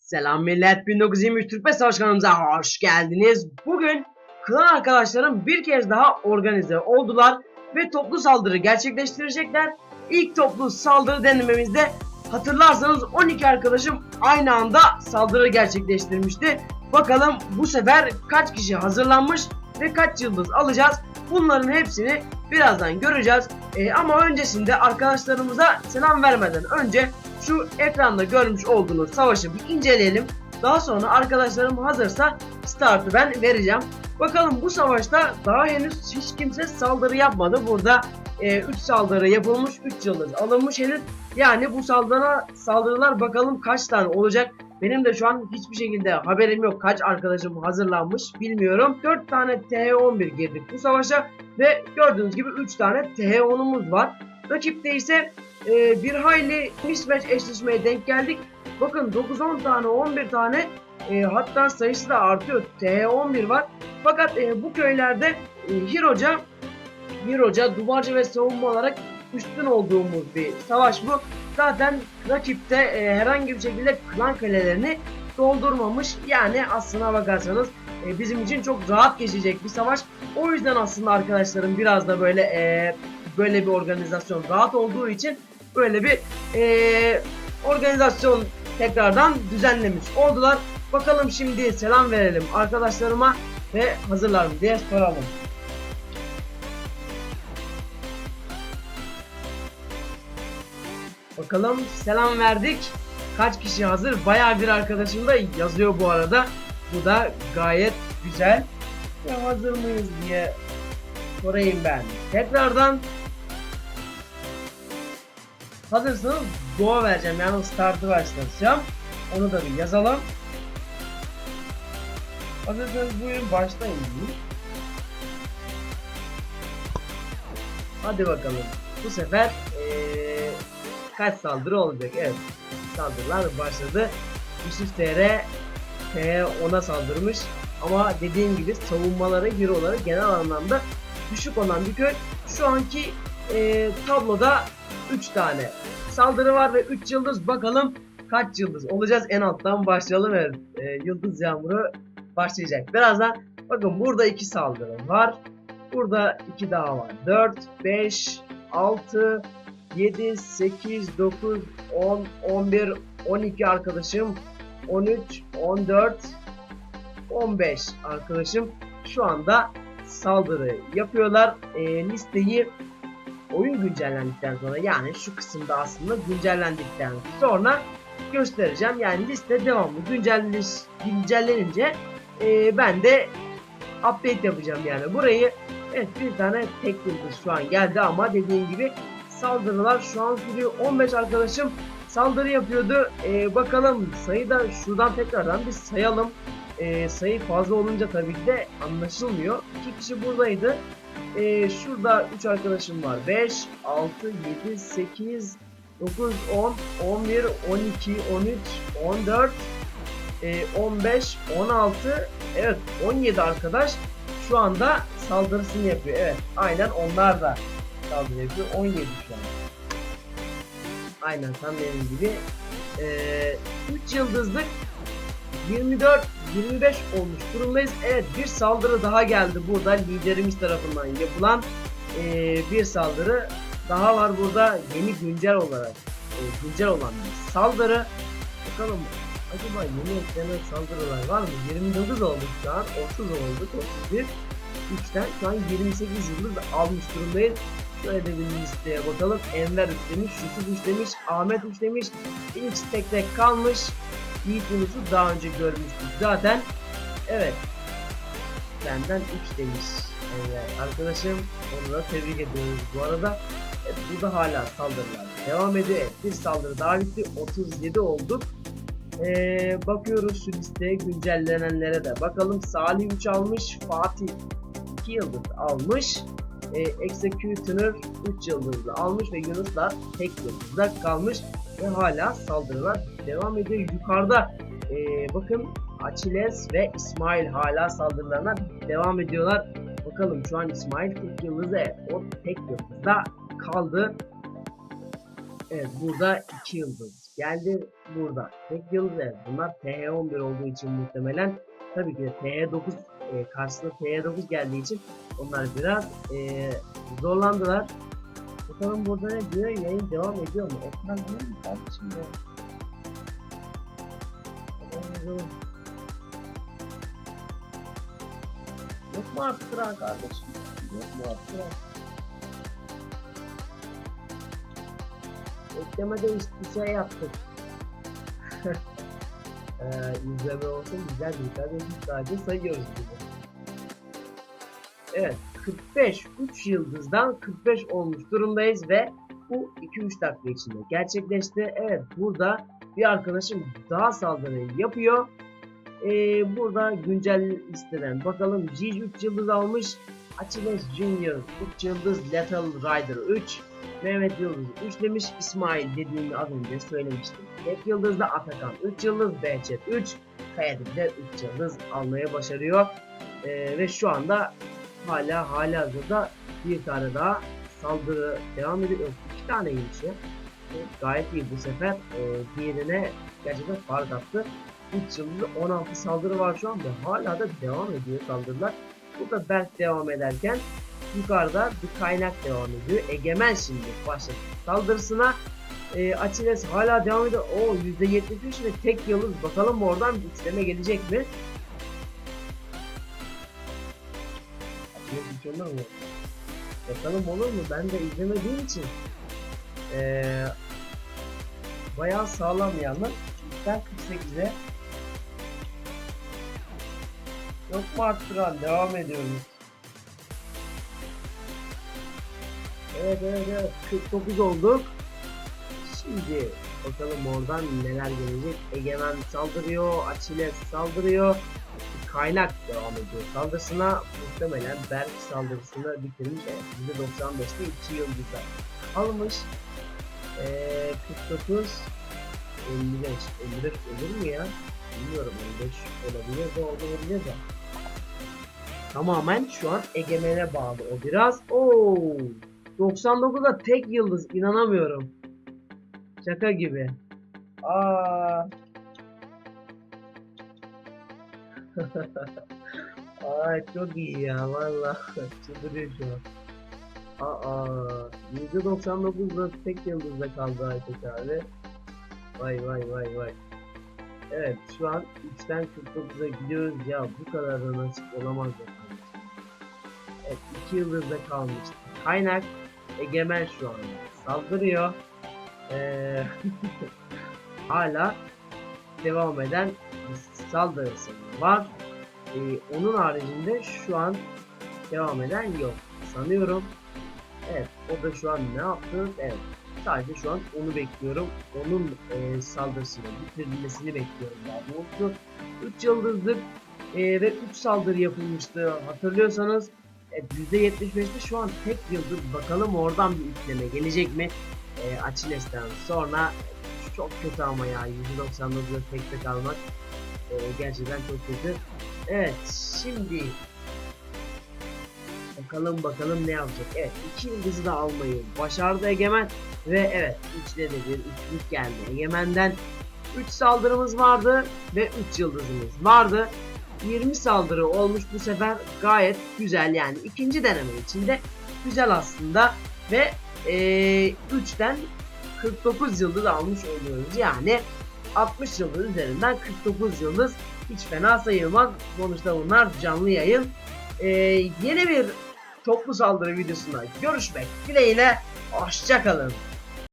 Selam millet 1923 Türk ve Savaş kanalımıza hoş geldiniz. Bugün klan arkadaşlarım bir kez daha organize oldular ve toplu saldırı gerçekleştirecekler. İlk toplu saldırı denememizde hatırlarsanız 12 arkadaşım aynı anda saldırı gerçekleştirmişti. Bakalım bu sefer kaç kişi hazırlanmış ve kaç yıldız alacağız. Bunların hepsini birazdan göreceğiz. Ee, ama öncesinde arkadaşlarımıza selam vermeden önce şu ekranda görmüş olduğunuz savaşı bir inceleyelim. Daha sonra arkadaşlarım hazırsa startı ben vereceğim. Bakalım bu savaşta daha henüz hiç kimse saldırı yapmadı. Burada 3 saldırı yapılmış, 3 yıldız alınmış henüz. Yani bu saldırı saldırılar bakalım kaç tane olacak. Benim de şu an hiçbir şekilde haberim yok. Kaç arkadaşım hazırlanmış bilmiyorum. 4 tane TH11 girdik bu savaşa ve gördüğünüz gibi 3 tane TH10'umuz var. Rakipte ise e, bir hayli mismatch eşleşmeye denk geldik. Bakın 9-10 tane 11 tane e, hatta sayısı da artıyor. TH11 var. Fakat e, bu köylerde e, Hiroca Hiroca, duvarcı ve savunma olarak üstün olduğumuz bir savaş bu. Zaten rakipte e, herhangi bir şekilde klan kalelerini doldurmamış. Yani aslına bakarsanız e, bizim için çok rahat geçecek bir savaş. O yüzden aslında arkadaşlarım biraz da böyle e, böyle bir organizasyon rahat olduğu için böyle bir e, organizasyon tekrardan düzenlemiş oldular. Bakalım şimdi selam verelim arkadaşlarıma ve hazırlar diye soralım. Bakalım selam verdik. Kaç kişi hazır? Bayağı bir arkadaşım da yazıyor bu arada. Bu da gayet güzel. Ya hazır mıyız diye sorayım ben. Tekrardan hazırsanız doğa vereceğim. Yani startı başlatacağım. Onu da bir yazalım. Hazırsanız buyurun başlayın. Hadi bakalım. Bu sefer eee kaç saldırı olacak? Evet. Saldırılar başladı. Yusuf TR T10'a saldırmış. Ama dediğim gibi savunmaları, hero'ları genel anlamda düşük olan bir köy. Şu anki e, tabloda 3 tane saldırı var ve 3 yıldız. Bakalım kaç yıldız olacağız? En alttan başlayalım. Evet. E, yıldız yağmuru başlayacak. Birazdan bakın burada 2 saldırı var. Burada 2 daha var. 4, 5, 6, 7, 8, 9, 10, 11, 12 arkadaşım, 13, 14, 15 arkadaşım şu anda saldırı yapıyorlar. E, listeyi oyun güncellendikten sonra yani şu kısımda aslında güncellendikten sonra göstereceğim. Yani liste devamlı güncelleniş, güncellenince e, ben de update yapacağım yani burayı. Evet bir tane tek yıldız şu an geldi ama dediğim gibi saldırılar şu an sürüyor. 15 arkadaşım saldırı yapıyordu. Ee, bakalım sayı da şuradan tekrardan bir sayalım. Ee, sayı fazla olunca tabii ki de anlaşılmıyor. 2 kişi buradaydı. Ee, şurada 3 arkadaşım var. 5, 6, 7, 8, 9, 10, 11, 12, 13, 14, e, 15, 16, evet 17 arkadaş şu anda saldırısını yapıyor. Evet aynen onlar da saldırı yapıyor. 17 şu an. Aynen tam benim gibi. Ee, 3 yıldızlık 24 25 olmuş durumdayız. Evet bir saldırı daha geldi burada liderimiz tarafından yapılan ee, bir saldırı daha var burada yeni güncel olarak e, güncel olan bir saldırı. Bakalım acaba yeni eklenen saldırılar var mı? 29 olmuş şu an 30 oldu 31 3'ten şu an 28 yıldız almış durumdayız. Bir listeye bakalım. Enver üçlemiş, Yusuf üçlemiş, Ahmet üçlemiş. İlk tek tek kalmış. Yiğit Yunus'u daha önce görmüştük zaten. Evet. Benden 3 demiş. Enver arkadaşım. Onu da tebrik ediyoruz bu arada. Evet, burada hala saldırılar devam ediyor. Evet, bir saldırı daha bitti. 37 olduk. Ee, bakıyoruz şu listeye güncellenenlere de. Bakalım Salih 3 almış. Fatih 2 yıldız almış e, Executioner 3 yıldızlı almış ve Yunuslar tek yıldızda kalmış ve hala saldırılar devam ediyor. Yukarıda e, bakın Achilles ve İsmail hala saldırılarına devam ediyorlar. Bakalım şu an İsmail 40 yıldızı o tek yıldızda kaldı. Evet burada 2 yıldız geldi burada tek yıldız bunlar TH11 olduğu için muhtemelen tabii ki de TH9 e, karşısında TH9 geldiği için onlar biraz e, zorlandılar. Bakalım burada ne diyor yayın devam ediyor mu? Ekran değil mi kardeşim ya? Yok mu arttıran kardeşim? Yok mu arttıran? Eklemede bir şey yaptık. Ee, izleme olsun güzel bir kardeşim sadece sayıyoruz gibi. Evet 45 3 yıldızdan 45 olmuş durumdayız ve bu 2-3 dakika içinde gerçekleşti. Evet burada bir arkadaşım daha saldırı yapıyor. Ee, burada güncel listeden bakalım. Gigi 3 yıldız almış. Achilles Junior 3 yıldız. Lethal Rider 3. Mehmet Yıldız 3 demiş. İsmail dediğimi az önce söylemiştim. Tek yıldızda Atakan 3 yıldız. Behçet 3. Kayadır de 3 yıldız almaya başarıyor. Ee, ve şu anda hala hala hazırda bir tane daha saldırı devam ediyor. İki taneymiş ya. Evet, Gayet iyi bu sefer. Ee, diğerine gerçekten fark attı. 3 yıldızlı 16 saldırı var şu anda. Hala da devam ediyor saldırılar. Burada Berk devam ederken yukarıda bir kaynak devam ediyor. Egemen şimdi başladı saldırısına. E, Achilles hala devam ediyor. O %73 ve tek yıldız. Bakalım oradan bir üçleme gelecek mi? Bakalım olur mu? Ben de izlemediğim için. Ee, bayağı sağlam yalnız. Ben 48'e Yok mu arttıran? Devam ediyoruz. Evet evet evet 49 olduk. Şimdi bakalım oradan neler gelecek. Egemen saldırıyor, Achilles saldırıyor. Kaynak devam ediyor saldırısına. Muhtemelen Berk saldırısını bitirmiş. Evet, %95'te 2 yıldızlar almış. Ee, 49 55 55 olur mu ya? Bilmiyorum 55 olabilir de olabilir de. Tamamen şu an Egemen'e bağlı o biraz. Oo! 99'da tek yıldız inanamıyorum. Şaka gibi. Aa. Ay çok iyi ya valla. Çıldırıyor şu an. Aa, %99'da tek yıldızda kaldı Aytek abi. Vay vay vay vay. Evet şu an 3'ten 49'a gidiyoruz ya bu kadar da nasip olamaz ya kardeşim. Evet 2 yıldızda kalmıştı. Kaynak Egemen şu an saldırıyor. Ee, hala devam eden saldırısı var. Ee, onun haricinde şu an devam eden yok sanıyorum. Evet o da şu an ne yaptı? Evet sadece şu an onu bekliyorum. Onun e, saldırısını bitirilmesini bekliyorum daha doğrusu. 3 yıldızlık e, ve 3 saldırı yapılmıştı hatırlıyorsanız. Evet, %75'te şu an tek yıldız. Bakalım oradan bir üstleme gelecek mi? E, Achilles'ten sonra çok kötü ama ya 199'da tekte kalmak e, gerçekten çok kötü. Evet şimdi Bakalım bakalım ne yapacak. Evet iki yıldızı da almayı başardı Egemen. Ve evet 3'te de bir üçlük geldi Egemen'den. 3 saldırımız vardı ve 3 yıldızımız vardı. 20 saldırı olmuş bu sefer gayet güzel yani. İkinci deneme içinde güzel aslında ve e, 3'ten 49 yıldız almış oluyoruz. Yani 60 yıldız üzerinden 49 yıldız. Hiç fena sayılmaz. Sonuçta bunlar canlı yayın. Ee, yeni bir toplu saldırı videosunda görüşmek dileğiyle. Hoşçakalın.